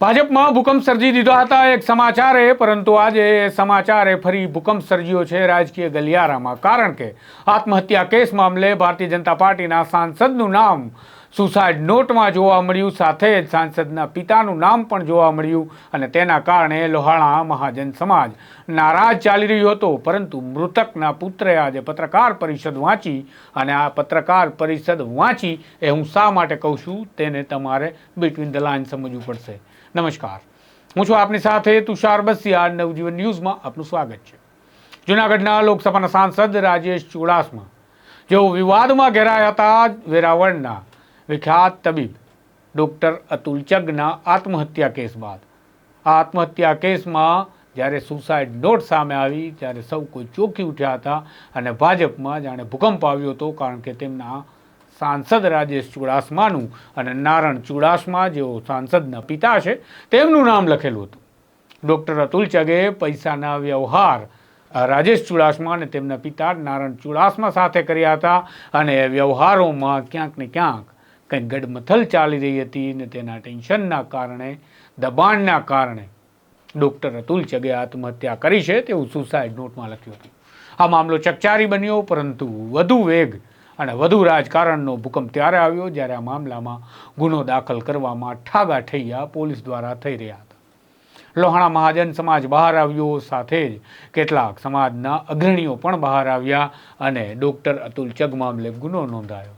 ભાજપમાં ભૂકંપ સર્જી દીધા હતા, એક સમાચારે પરંતુ આજે સમાચારે ફરી ભૂકંપ સર્જ્યો છે રાજકીય ગલિયારામાં. કારણ કે આત્મહત્યા કેસ મામલે ભારતીય જનતા પાર્ટીના સાંસદનું નામ સુસાઇડ નોટમાં જોવા મળ્યું, સાથે જ સાંસદના પિતાનું નામ પણ જોવા મળ્યું અને તેના કારણે લોહાણા મહાજન સમાજ નારાજ ચાલી રહ્યો હતો. પરંતુ મૃતકના પુત્રે આજે પત્રકાર પરિષદ વાંચી અને આ પત્રકાર પરિષદ વાંચી એ હું શા માટે કહું છું તેને તમારે બિટવીન ધ લાઇન સમજવું પડશે. નમસ્કાર. હું છું આપની સાથે તુષાર બસિયા. નવજીવન ન્યૂઝમાં આપનું સ્વાગત છે. જૂનાગઢના લોકસભાના સાંસદ રાજેશ ચુડાસમા. જેઓ વિવાદમાં ઘેરાયા હતા, વેરાવળના વિખ્યાત તબીબ, ડૉક્ટર અતુલ ચગના આત્મહત્યા કેસ બાદ. આ આત્મહત્યા કેસમાં જ્યારે સુસાઇડ નોટ સામે આવી, ત્યારે સૌ કોઈ ચોંકી ઉઠ્યા હતા અને ભાજપમાં જાણે ભૂકંપ આવ્યો હતો, કારણ કે તેમના સાંસદ રાજેશ ચુડાસમાનું અને નારણ ચુડાસમા, જેઓ સાંસદના પિતા છે, તેમનું નામ લખેલું હતું. ડૉક્ટર અતુલ ચગે પૈસાના વ્યવહાર રાજેશ ચુડાસમા અને તેમના પિતા નારણ ચુડાસમા સાથે કર્યા હતા અને વ્યવહારોમાં ક્યાંક ને ક્યાંક કંઈક ગડમથલ ચાલી રહી હતી ને તેના ટેન્શનના કારણે, દબાણના કારણે ડૉક્ટર અતુલ ચગે આત્મહત્યા કરી છે તેવું સુસાઇડ નોટમાં લખ્યું હતું. આ મામલો ચકચારી બન્યો, પરંતુ વધુ વેગ અને વધુ રાજકારણનો ભૂકંપ ત્યારે આવ્યો જ્યારે આ મામલામાં ગુનો દાખલ કરવામાં ઠાગા ઠૈયા પોલીસ દ્વારા થઈ રહ્યા હતા. લોહાણા મહાજન સમાજ બહાર આવ્યો, સાથે જ કેટલાક સમાજના અગ્રણીઓ પણ બહાર આવ્યા અને ડૉક્ટર અતુલ ચગ મામલે ગુનો નોંધાયો.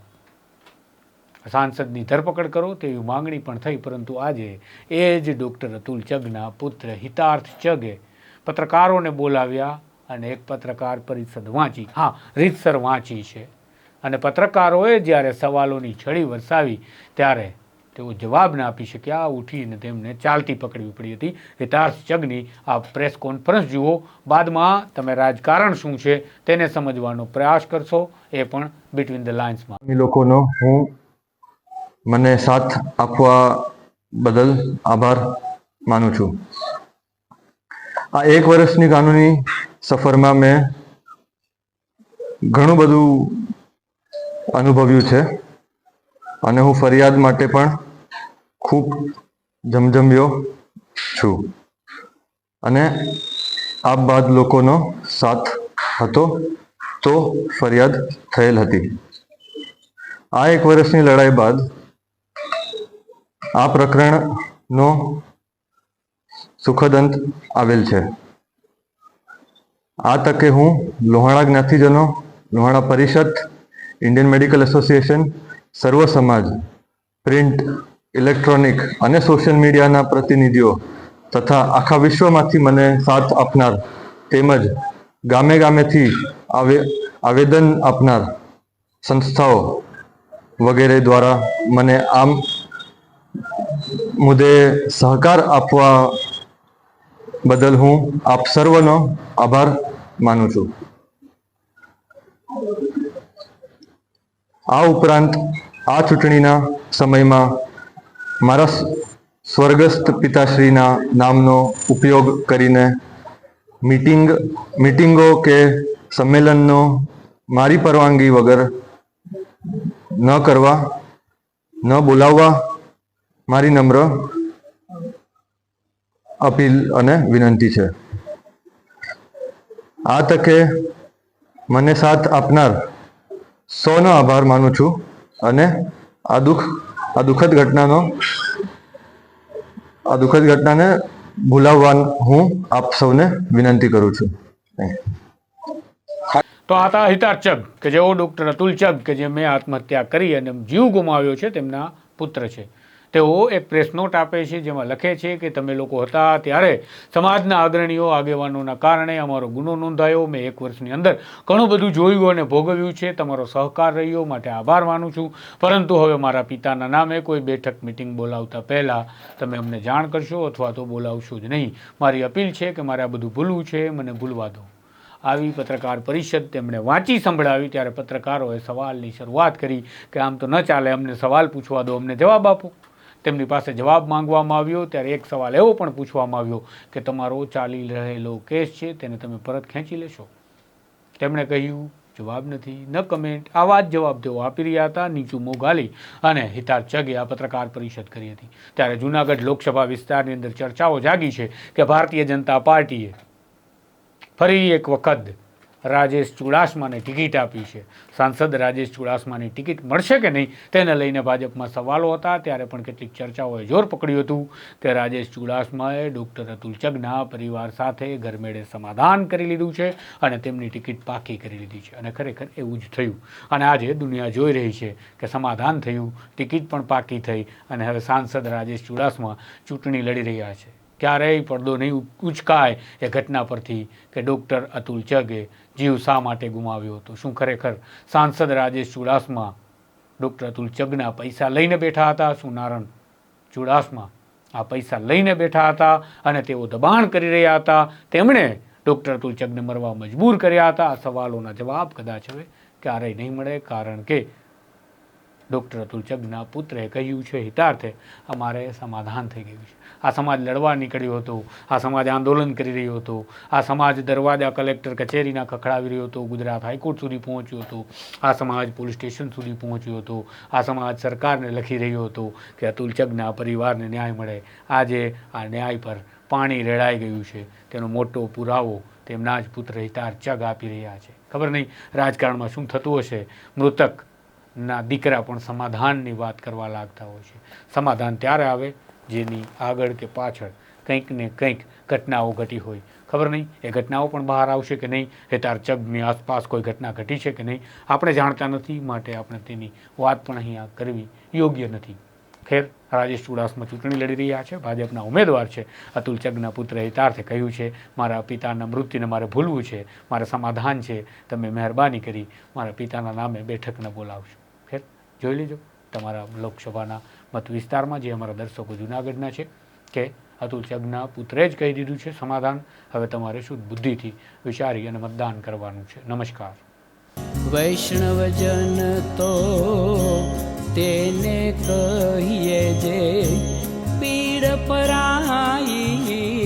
સાંસદની ધરપકડ કરો તેવી માંગણી પણ થઈ, પરંતુ આજે એ જ ડૉક્ટર અતુલ ચગના પુત્ર હિતાર્થ ચગે પત્રકારોને બોલાવ્યા અને એક પત્રકાર પરિષદ વાંચી. હા, રીતસર વાંચી છે. અને પત્રકારોએ જ્યારે સવાલોની છડી વરસાવી, ત્યારે તેઓ જવાબ ના આપી શક્યા. ઉઠીને તેમને ચાલતી પકડવી પડી હતી. હિતાર્થ ચગની આ પ્રેસ કોન્ફરન્સ જુઓ. બાદમાં તમે રાજકારણ શું છે તેને સમજવાનો પ્રયાસ કરશો. એ પણ બિટવીન ધ લાઇન્સમાં લોકોનો હું મને સાથ આપવા બદલ આભાર માનું છું. આ એક વર્ષની કાનૂની સફરમાં મેં ઘણું બધું અનુભવ્યું છે અને હું ફરિયાદ માટે પણ ખૂબ જમજમ્યો છું. અને આ બાદ લોકોનો સાથ હતો તો ફરિયાદ થયેલ હતી. આ એક વર્ષની લડાઈ બાદ આ પ્રકરણનો સુખદ અંત આવેલ છે. આ તકે હું લોહાણા જ્ઞાતિજનો, લોહાણા પરિષદ, ઇન્ડિયન મેડિકલ એસોસિએશન, સર્વ સમાજ, પ્રિન્ટ, ઇલેક્ટ્રોનિક અને સોશિયલ મીડિયાના પ્રતિનિધિઓ તથા આખા વિશ્વમાંથી મને સાથ આપનાર તેમજ ગામે ગામેથી આવે, આવેદન આપનાર સંસ્થાઓ વગેરે દ્વારા મને આમ મુદ્દે સહકાર આપવા બદલ હું આપ સર્વનો આભાર માનું છું. આ ઉપરાંત આ ચૂંટણીના સમયમાં મારા સ્વર્ગસ્થ પિતાશ્રીના નામનો ઉપયોગ કરીને મીટિંગ, મીટિંગો કે સંમેલનનો મારી પરવાનગી વગર ન કરવા, ન બોલાવવા મારી નમ્ર અપીલ અને વિનંતી છે. આ તકે મને સાથ આપનાર સૌનો આભાર માનું છું અને આ દુઃખ, આ દુઃખદ ઘટનાનો, આ દુઃખદ ઘટનાને ભૂલાવવા હું આપ સૌને વિનંતી કરું છું. તો હતા હિતાર્થ ચગ, કે જેઓ ડૉક્ટર અતુલ ચગ, કે જે મેં આત્મહત્યા કરી અને જીવ ગુમાવ્યો છે તેમના પુત્ર છે. તેઓ એક પ્રેસ નોટ આપે છે જેમાં લખે છે કે તમે લોકો હતા ત્યારે સમાજના અગ્રણીઓ આગેવાનોના કારણે અમારો ગુનો નોંધાયો. મેં એક વર્ષની અંદર ઘણું બધું જોયું અને ભોગવ્યું છે. તમારો સહકાર રહ્યો, માટે આભાર માનું છું. પરંતુ હવે મારા પિતાના નામે કોઈ બેઠક મિટિંગ બોલાવતા પહેલાં તમે અમને જાણ કરશો અથવા તો બોલાવશો જ નહીં. મારી અપીલ છે કે મારે આ બધું ભૂલવું છે. મને ભૂલવા દો. આવી પત્રકાર પરિષદ તેમણે વાંચી સંભળાવી. ત્યારે પત્રકારોએ સવાલની શરૂઆત કરી કે આમ તો ન ચાલે, અમને સવાલ પૂછવા દો, અમને જવાબ આપો. તેમની પાસે જવાબ માંગવામાં આવ્યો, ત્યારે એક સવાલ એવો પણ પૂછવામાં આવ્યો કે, તમારો ચાલી રહેલો કેસ છે, તેને તમે પરત ખેંચી લેશો? તેમણે કહ્યું, જવાબ નથી. ન કમેન્ટ આવા જ જવાબ તેઓ આપી રહ્યા હતા, નીચું મોં ગાલી અને હિતાર ચગે આ પત્રકાર પરિષદ કરી હતી. ત્યારે જૂનાગઢ લોકસભા વિસ્તારની અંદર ચર્ચાઓ જાગી છે કે, ભારતીય જનતા પાર્ટીએ ફરી એક વખત રાજેશ ચુડાસમાને ટિકિટ આપી છે. સાંસદ રાજેશ ચુડાસમાની ટિકિટ મળશે કે નહીં તેને લઈને ભાજપમાં સવાલો હતા. ત્યારે પણ કેટલીક ચર્ચાઓએ જોર પકડ્યું હતું કે રાજેશ ચુડાસમાએ ડૉક્ટર અતુલ ચગના પરિવાર સાથે ઘરમેળે સમાધાન કરી લીધું છે અને તેમની ટિકિટ પાકી કરી લીધી છે. અને ખરેખર એવું જ થયું. અને આજે દુનિયા જોઈ રહી છે કે સમાધાન થયું, ટિકિટ પણ પાકી થઈ અને હવે સાંસદ રાજેશ ચુડાસમા ચૂંટણી લડી રહ્યા છે. ક્યારેય પડદો નહીં ઉચકાય એ ઘટના પરથી કે ડૉક્ટર અતુલ ચગે જીવ શા માટે ગુમાવ્યો હતો? શું ખરેખર સાંસદ રાજેશ ચુડાસમા ડૉક્ટર અતુલ ચગના પૈસા લઈને બેઠા હતા? શું નારણ ચુડાસમા આ પૈસા લઈને બેઠા હતા અને તેઓ દબાણ કરી રહ્યા હતા? તેમણે ડૉક્ટર અતુલ ચગને મરવા મજબૂર કર્યા હતા? આ સવાલોના જવાબ કદાચ હવે ક્યારેય નહીં મળે, કારણ કે ડૉક્ટર અતુલ ચગના પુત્રએ કહ્યું છે, હિતાર્થે અમારે સમાધાન થઈ ગયું છે. આ સમાજ લડવા નીકળ્યો હતો, આ સમાજ આંદોલન કરી રહ્યો હતો, આ સમાજ દરવાજા કલેક્ટર કચેરીના ખખડાવી રહ્યો હતો, ગુજરાત હાઈકોર્ટ સુધી પહોંચ્યો હતો, આ સમાજ પોલીસ સ્ટેશન સુધી પહોંચ્યો હતો, આ સમાજ સરકારને લખી રહ્યો હતો કે અતુલ ચગના પરિવારને ન્યાય મળે. આજે આ ન્યાય પર પાણી રેડાઈ ગયું છે. તેનો મોટો પુરાવો તેમના જ પુત્ર હિતાર ચગ આપી રહ્યા છે. ખબર નહીં રાજકારણમાં શું થતું હશે? મૃતક ના, દીકરા પણ સમાધાનની વાત કરવા લાગતા હોય છે. સમાધાન ત્યારે આવે જેની આગળ કે પાછળ કંઈક ને કંઈક ઘટનાઓ ઘટી હોય. ખબર નહીં? એ ઘટનાઓ પણ બહાર આવશે કે નહીં? એ તાર ચગની આસપાસ કોઈ ઘટના ઘટી છે કે નહીં? આપણે જાણતા નથી, માટે આપણે તેની વાત પણ અહીંયા કરવી યોગ્ય નથી. ખેર, રાજેશ ચુડાસમા ચૂંટણી લડી રહ્યા છે, ભાજપના ઉમેદવાર છે. અતુલ ચગના પુત્ર હિતાર્થે કહ્યું છે, મારા પિતાના મૃત્યુને મારે ભૂલવું છે, મારે સમાધાન છે, તમે મહેરબાની કરી, મારા પિતાના નામે બેઠકને બોલાવશો જોઈ લેજો. તમારા લોકસભાના મત વિસ્તારમાં જે અમારા દર્શકો જૂનાગઢના છે, કે અતુલ ચગના પુત્રે જ કહી દીધું છે સમાધાન, હવે તમારે શુદ્ધ બુદ્ધિથી વિચારી અને મતદાન કરવાનું છે. નમસ્કાર. વૈષ્ણવજન તો તેને કહીએ જે પીડ પરાઈ